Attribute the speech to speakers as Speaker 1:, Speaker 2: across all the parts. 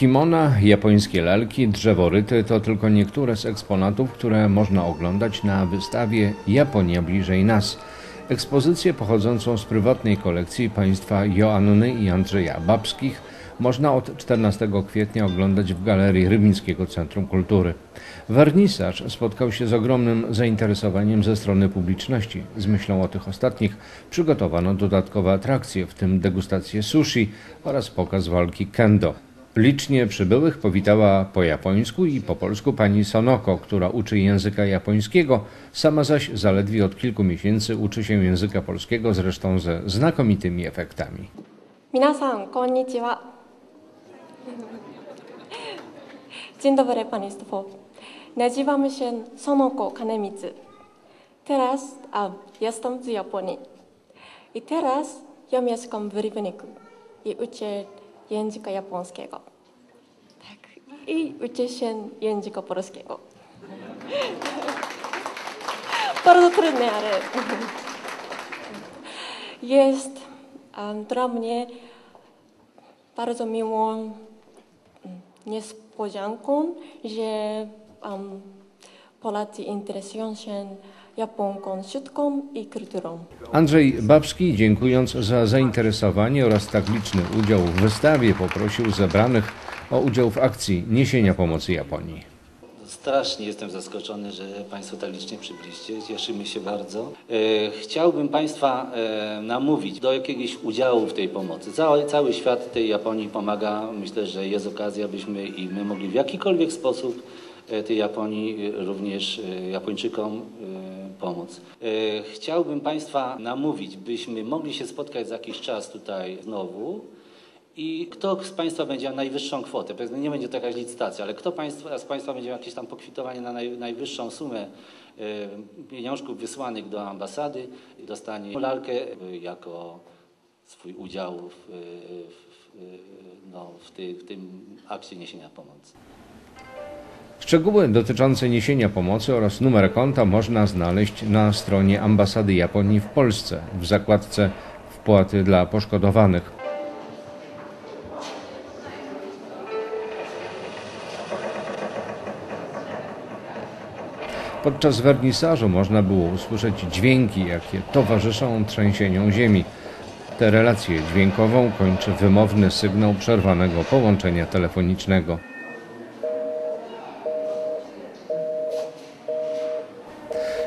Speaker 1: Kimona, japońskie lalki, drzeworyty to tylko niektóre z eksponatów, które można oglądać na wystawie Japonia bliżej nas. Ekspozycję pochodzącą z prywatnej kolekcji państwa Joanny i Andrzeja Babskich można od 14 kwietnia oglądać w Galerii Rybnickiego Centrum Kultury. Wernisaż spotkał się z ogromnym zainteresowaniem ze strony publiczności. Z myślą o tych ostatnich przygotowano dodatkowe atrakcje, w tym degustację sushi oraz pokaz walki kendo. Licznie przybyłych powitała po japońsku i po polsku pani Sonoko, która uczy języka japońskiego, sama zaś zaledwie od kilku miesięcy uczy się języka polskiego, zresztą ze znakomitymi efektami.
Speaker 2: Minasan, konnichiwa. Dzień dobry Państwu. Nazywam się Sonoko Kanemitsu. Teraz a, jestem z Japonii. I teraz ja mieszkam w Rybniku i uczę języka japońskiego. Tak, i uczę się języka polskiego. Bardzo trudne, ale jest um, dla mnie bardzo miłą niespodzianką, że um, Polacy interesują się japońską sztuką i kulturą.
Speaker 1: Andrzej Babski, dziękując za zainteresowanie oraz tak liczny udział w wystawie, poprosił zebranych o udział w akcji niesienia pomocy Japonii.
Speaker 3: Strasznie jestem zaskoczony, że Państwo tak licznie przybyliście. Cieszymy się bardzo. E, chciałbym Państwa e, namówić do jakiegoś udziału w tej pomocy. Cały, cały świat tej Japonii pomaga. Myślę, że jest okazja, byśmy i my mogli w jakikolwiek sposób e, tej Japonii, również Japończykom pomóc. E, Chciałbym Państwa namówić, byśmy mogli się spotkać za jakiś czas tutaj znowu. I kto z Państwa będzie miał najwyższą kwotę? Nie będzie to jakaś licytacja, ale kto z Państwa będzie miał jakieś tam pokwitowanie na naj, najwyższą sumę e, pieniążków wysłanych do ambasady dostanie lalkę e, jako swój udział w, w, no, w, ty, w tym akcie niesienia pomocy.
Speaker 1: Szczegóły dotyczące niesienia pomocy oraz numer konta można znaleźć na stronie Ambasady Japonii w Polsce w zakładce Wpłaty dla poszkodowanych. Podczas wernisażu można było usłyszeć dźwięki, jakie towarzyszą trzęsieniom ziemi. Tę relację dźwiękową kończy wymowny sygnał przerwanego połączenia telefonicznego.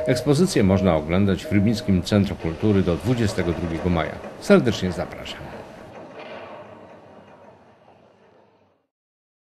Speaker 1: Ekspozycję można oglądać w Rybnickim Centrum Kultury do 22 maja. Serdecznie zapraszam.